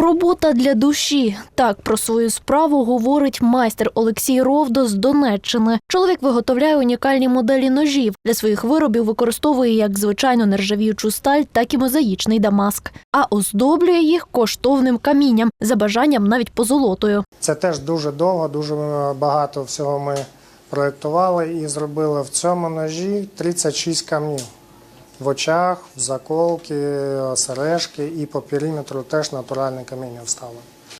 Робота для душі. Так про свою справу говорить майстер Олексій Ровдо з Донеччини. Чоловік виготовляє унікальні моделі ножів. Для своїх виробів використовує як звичайну нержавіючу сталь, так і мозаїчний дамаск. А оздоблює їх коштовним камінням, за бажанням навіть позолотою. Це теж дуже довго, дуже багато всього ми проєктували і зробили в цьому ножі 36 камнів. В очах, в заколки, сережки і по периметру теж натуральне каміння встало.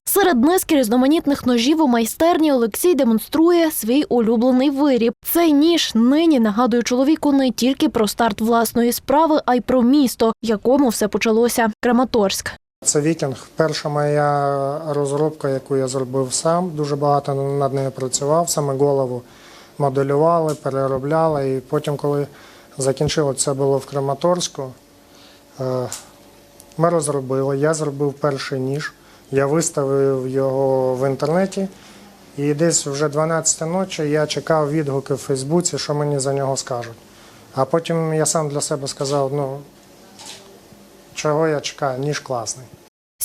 Серед низки різноманітних ножів у майстерні Олексій демонструє свій улюблений виріб. Цей ніж нині нагадує чоловіку не тільки про старт власної справи, а й про місто, в якому все почалося Краматорськ. Це вікінг. Перша моя розробка, яку я зробив сам. Дуже багато над нею працював. Саме голову моделювали, переробляли. І потім, коли закінчили, це було в Краматорську. е, Ми розробили. Я зробив перший ніж. Я виставив його в інтернеті. І десь вже 12 ночі я чекав відгуки в Фейсбуці, що мені за нього скажуть. А потім я сам для себе сказав: ну, чого я чекаю, ніж класний.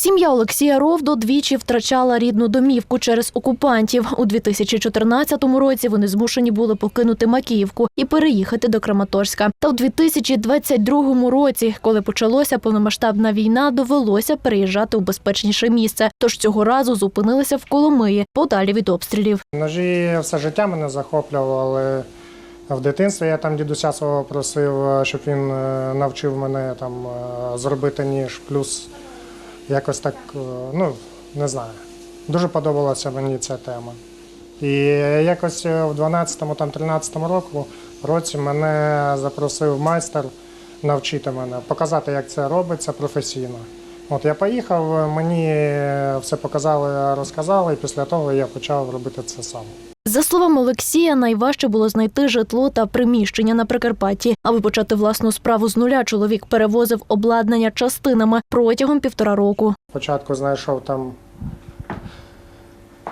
Сім'я Олексія Ровдо двічі втрачала рідну домівку через окупантів. У 2014 році вони змушені були покинути Макіївку і переїхати до Краматорська. Та в 2022 році, коли почалося повномасштабна війна, довелося переїжджати у безпечніше місце. Тож цього разу зупинилися в Коломиї, подалі від обстрілів. Ножі все життя мене захоплювало, але в дитинстві я там дідуся свого просив, щоб він е, навчив мене там е, зробити ніж. Плюс якось так, е, ну не знаю. Дуже подобалася мені ця тема. І якось е, в 12-му, там 13-му року, році мене запросив майстер навчити мене, показати, як це робиться професійно. От я поїхав, мені все показали, розказали, і після того я почав робити це сам. За словами Олексія, найважче було знайти житло та приміщення на Прикарпатті. Аби почати власну справу з нуля, чоловік перевозив обладнання частинами протягом півтора року. Спочатку знайшов там,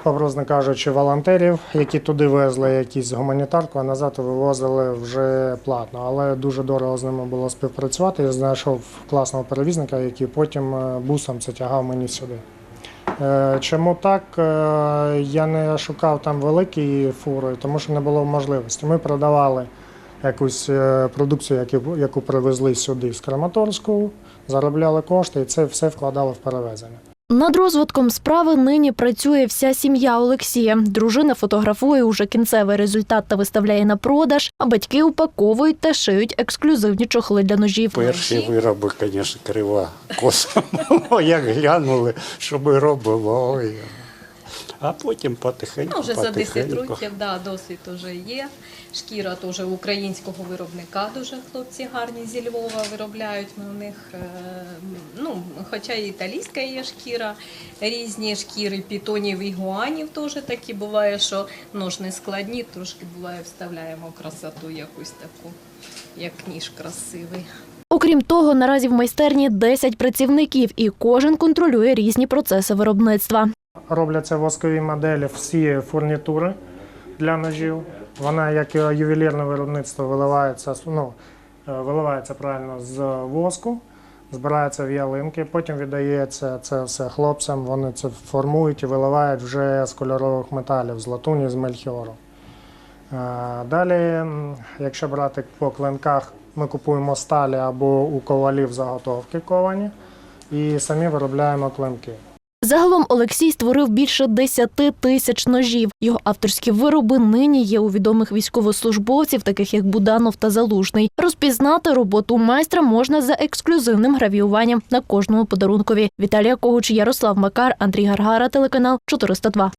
образно кажучи, волонтерів, які туди везли якісь гуманітарку, а назад вивозили вже платно. Але дуже дорого з ними було співпрацювати. Я знайшов класного перевізника, який потім е, бусом це тягав мені сюди. Е, Чому так? Е, Я не шукав там великі фури, тому що не було можливості. Ми продавали якусь продукцію, яку привезли сюди з Краматорську, заробляли кошти і це все вкладали в перевезення. Над розвитком справи нині працює вся сім'я Олексія. Дружина фотографує уже кінцевий результат та виставляє на продаж, а батьки упаковують та шиють ексклюзивні чохли для ножів. Перші вироби, звісно, крива коса. Як глянули, що ми робимо. Ой. А потім потихеньку, Ну, вже за 10 років, да, досвід вже є. Шкіра теж українського виробника дуже хлопці гарні зі Львова виробляють. Ми у них, е, ну, хоча і італійська є шкіра, різні шкіри пітонів і гуанів теж такі. Буває, що нож не складні, трошки буває, вставляємо красоту якусь таку, як ніж красивий. Окрім того, наразі в майстерні 10 працівників, і кожен контролює різні процеси виробництва. Робляться воскові моделі всі фурнітури для ножів. Вона, як і ювелірне виробництво, виливається, ну, е, виливається правильно з воску, збирається в ялинки, потім віддається це все хлопцям. Вони це формують і виливають вже з кольорових металів, з латуні, з мельхіору. Е, Далі, якщо брати по клинках, ми купуємо сталі або у ковалів заготовки ковані і самі виробляємо клинки. Загалом Олексій створив більше 10 тисяч ножів. Його авторські вироби нині є у відомих військовослужбовців, таких як Буданов та Залужний. Розпізнати роботу майстра можна за ексклюзивним гравіюванням на кожному подарункові. Віталія Когуч, Ярослав Макар, Андрій Гаргара, телеканал 402.